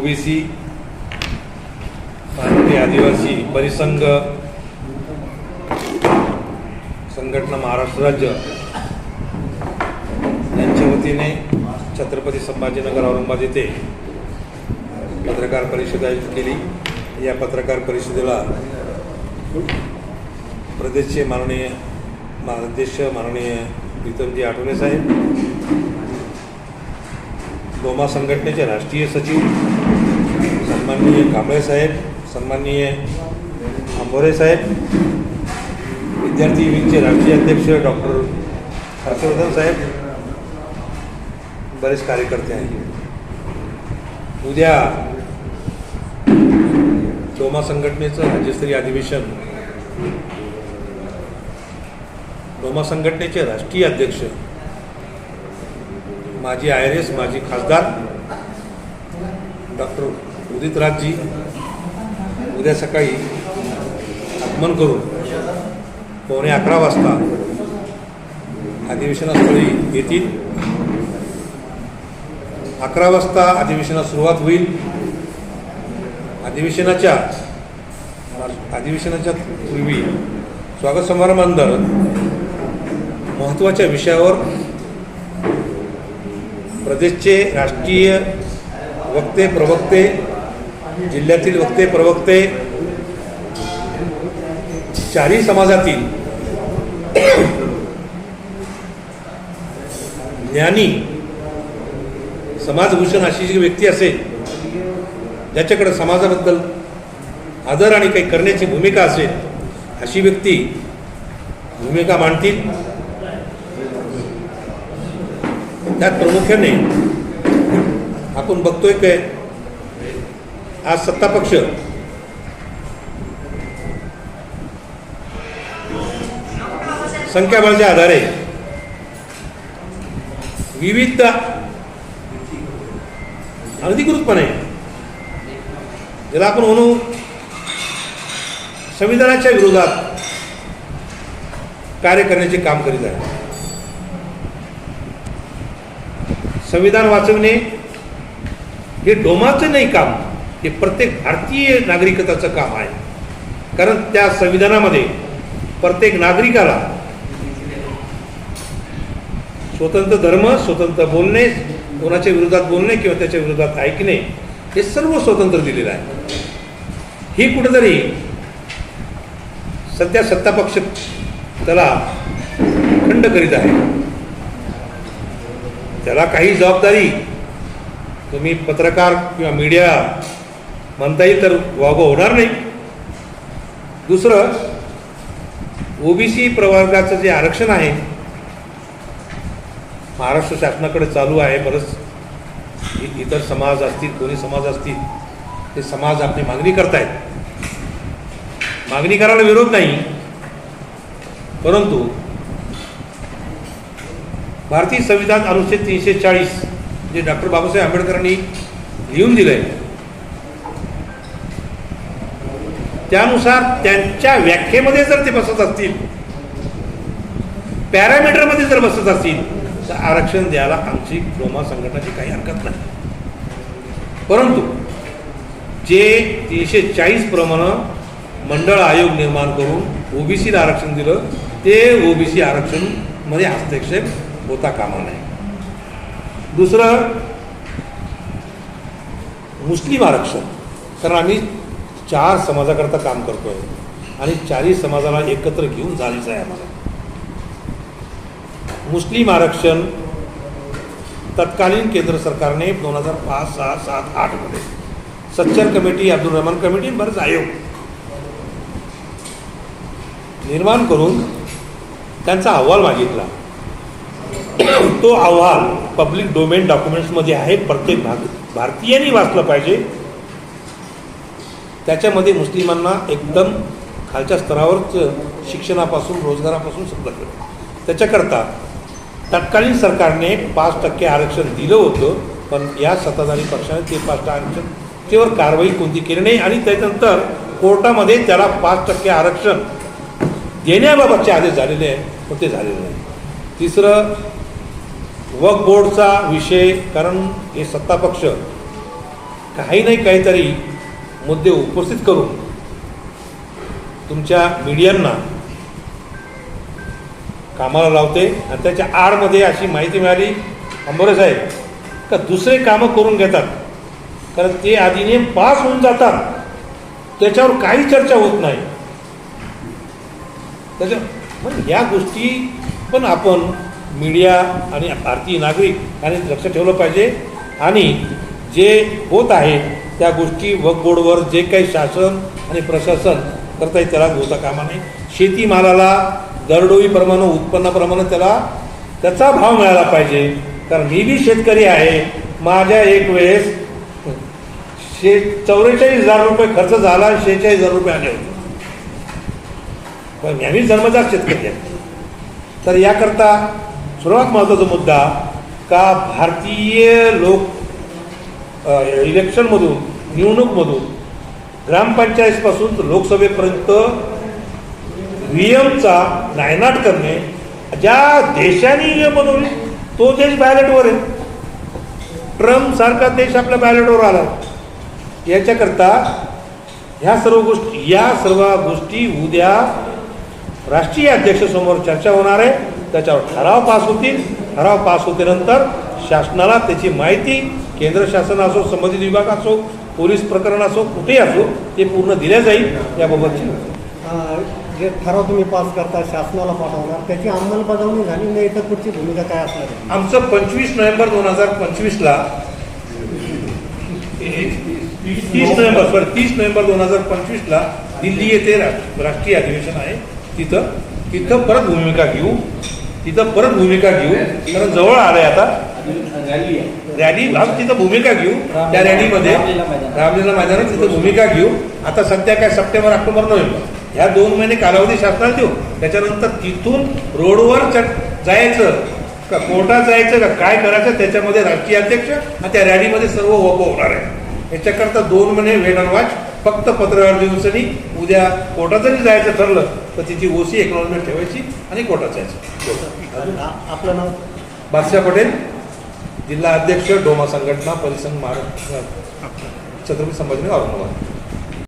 OBC भारतीय आदिवासी परिसंघ संघटना महाराष्ट्र राज्य यांच्या वतीने छत्रपती संभाजीनगर औरंगाबाद येथे पत्रकार परिषद आयोजित केली. या पत्रकार परिषदेला प्रदेशचे माननीय अध्यक्ष माननीय प्रीतमजी आठवले साहेब डोमा संघटनेचे राष्ट्रीय सचिव सन्माननीय कांबळे साहेब सन्माननीय आंबोरे साहेब विद्यार्थी विंगचे राष्ट्रीय अध्यक्ष डॉक्टर हर्षवर्धन साहेब बरेच कार्यकर्ते आहेत. उद्या डोमा संघटनेचं राज्यस्तरीय अधिवेशन. डोमा संघटनेचे राष्ट्रीय अध्यक्ष माजी आय आर एस माजी खासदार डॉक्टर उदितराजजी उद्या सकाळी आगमन करून पावणे अकरा वाजता अधिवेशनास्थळी येतील. अकरा वाजता अधिवेशनास सुरुवात होईल. अधिवेशनाच्या अधिवेशनाच्या पूर्वी स्वागत समारंभानंतर महत्त्वाच्या विषयावर प्रदेशचे राष्ट्रीय वक्ते प्रवक्ते जिल्ह्यातील वक्ते प्रवक्ते चारही समाजातील ज्ञानी समाजभूषण अशी जी व्यक्ती असेल ज्याच्याकडे समाजाबद्दल आदर आणि काही करण्याची भूमिका असेल अशी व्यक्ती भूमिका मांडतील. त्यात प्रामुख्याने आपण बघतोय काय आज सत्ता पक्ष संख्याबळाच्या आधारे. विविध अनधिकृतपणे. ज्याला आपण म्हणू संविधानाच्या विरोधात कार्य करण्याचे काम करीत आहे. संविधान वाचवणे हे डोमाचं नाही काम. हे प्रत्येक भारतीय नागरिकताचं काम आहे. कारण त्या संविधानामध्ये प्रत्येक नागरिकाला स्वतंत्र धर्म स्वतंत्र बोलणे कोणाच्या विरोधात बोलणे किंवा त्याच्या विरोधात ऐकणे हे सर्व स्वतंत्र दिलेलं आहे. ही कुठेतरी सध्या सत्तापक्ष त्याला खंड करीत आहे. त्याला काही जबाबदारी तुम्ही पत्रकार किंवा मीडिया म्हणता येईल तर वागो होणार नाही. दुसरं ओबीसी प्रवर्गाचं जे आरक्षण आहे महाराष्ट्र शासनाकडे चालू आहे बरंच इतर समाज असतील कोणी समाज असतील ते समाज आपली मागणी करतायत. मागणी करायला विरोध नाही. परंतु भारतीय संविधान अनुच्छेद तीनशे चाळीस जे डॉक्टर बाबासाहेब आंबेडकरांनी लिहून दिलं आहे त्यानुसार त्यांच्या व्याख्येमध्ये जर ते बसत असतील पॅरामीटरमध्ये जर बसत असतील तर आरक्षण द्यायला आमची डोमा संघटनाची काही हरकत नाही. परंतु जे तीनशे चाळीस प्रमाणे मंडळ आयोग निर्माण करून ओबीसीला आरक्षण दिलं ते ओबीसी आरक्षणमध्ये हस्तक्षेप होता कामा नये. दुसरं मुस्लिम आरक्षण. कारण आम्ही चार समाजाकरता काम करतोय. आणि चारही समाजाला एकत्र घेऊन जायचं आहे आम्हाला. मुस्लिम आरक्षण तत्कालीन केंद्र सरकारने दोन हजार पाच सहा सात आठमध्ये सच्चर कमिटी अब्दुल रहमान कमिटी बरेच आयोग निर्माण करून त्यांचा अहवाल मागितला. तो अहवाल पब्लिक डोमेन डॉक्युमेंट्समध्ये आहे. प्रत्येक भाग भारतीयांनी वाचलं पाहिजे. त्याच्यामध्ये मुस्लिमांना एकदम खालच्या स्तरावरच शिक्षणापासून रोजगारापासून सगळं केलं. त्याच्याकरता तत्कालीन सरकारने पाच टक्के आरक्षण दिलं होतं पण या सत्ताधारी पक्षाने ते पाच टक्के आरक्षण त्यावर कारवाई कोणती केली नाही आणि त्याच्यानंतर कोर्टामध्ये त्याला पाच टक्के आरक्षण देण्याबाबतचे आदेश झालेले आहे पण ते झालेले नाही. तिसरं वक बोर्डचा विषय कारण हे सत्तापक्ष काही नाही काहीतरी मुद्दे उपस्थित करून तुमच्या मीडियांना कामाला लावते आणि त्याच्या आडमध्ये अशी माहिती मिळाली अंबरच साहेब का दुसरे कामं करून घेतात? कारण ते आधीने पास होऊन जातात. त्याच्यावर काही चर्चा होत नाही. त्याच्या पण या गोष्टी पण आपण मीडिया आणि भारतीय नागरिक यांनी लक्ष ठेवलं पाहिजे. आणि जे होत आहे त्या गोष्टी वकबोर्डवर जे काही शासन आणि प्रशासन करता येईल त्याला होता कामा नाही शेतीमालाला दरडोईप्रमाणे उत्पन्नाप्रमाणे त्याला त्याचा भाव मिळाला पाहिजे. कारण मी बी शेतकरी आहे. माझ्या एक वेळेस शे चौवेचाळीस हजार रुपये खर्च झाला आणि शेहेचाळीस हजार रुपये आले. होते पण आम्ही जन्मजात शेतकरी आहे. तर याकरता सर्वात महत्त्वाचा मुद्दा का भारतीय लोक इलेक्शनमधून निवडणूकमधून ग्रामपंचायतपासून लोकसभेपर्यंत व्ही एमचा नायनाट करणे ज्या देशाने व्ही एम तो देश बॅलेटवर आहे. ट्रम्प सारखा देश आपल्या बॅलेटवर आला. याच्याकरता ह्या सर्व गोष्टी या सर्व गोष्टी उद्या राष्ट्रीय अध्यक्षासमोर चर्चा होणार आहे. त्याच्यावर ठराव पास होतील. ठराव पास होतेनंतर शासनाला त्याची माहिती केंद्र शासन असो संबंधित विभाग असो पोलीस प्रकरण असो कुठेही असो ते पूर्ण दिल्या जाईल याबाबतची जे ठराव तुम्ही पास करता शासनाला पाठवणार त्याची अंमलबजावणी झाली नाही तर पुढची भूमिका काय असणार? आहे? आमचं पंचवीस नोव्हेंबर दोन हजार पंचवीसला तीस नोव्हेंबर सॉरी तीस नोव्हेंबर दोन हजार पंचवीसला दिल्ली येथे राष्ट्रीय अधिवेशन आहे. तिथं तिथं परत भूमिका घेऊ तिथं परत भूमिका घेऊ. कारण जवळ आलंय आता. रॅली आज तिथं भूमिका घेऊ. त्या रॅलीमध्ये रामलीला मैदानात तिथं भूमिका घेऊ. आता सध्या काय सप्टेंबर ऑक्टोबर नोव्हेंबर. ह्या दोन महिने कालावधी शासनाला देऊ. त्याच्यानंतर तिथून रोडवर जायचं का कोर्टात जायचं का काय करायचं त्याच्यामध्ये राष्ट्रीय अध्यक्ष आणि त्या रॅलीमध्ये सर्व वप होणार आहे याच्याकरता दोन महिने वेट अँड वॉच फक्त पत्रव्यवहार दिवसांनी उद्या कोर्टात जरी जायचं ठरलं तर तिची ओसी एक्नॉलमेंट ठेवायची आणि कोर्टात जायचं. आपलं नाव? बादशाह पटेल. जिल्हा अध्यक्ष डोमा संघटना परिसंघ महाराष्ट्र छत्रपती संभाजीनगर औरंगाबाद.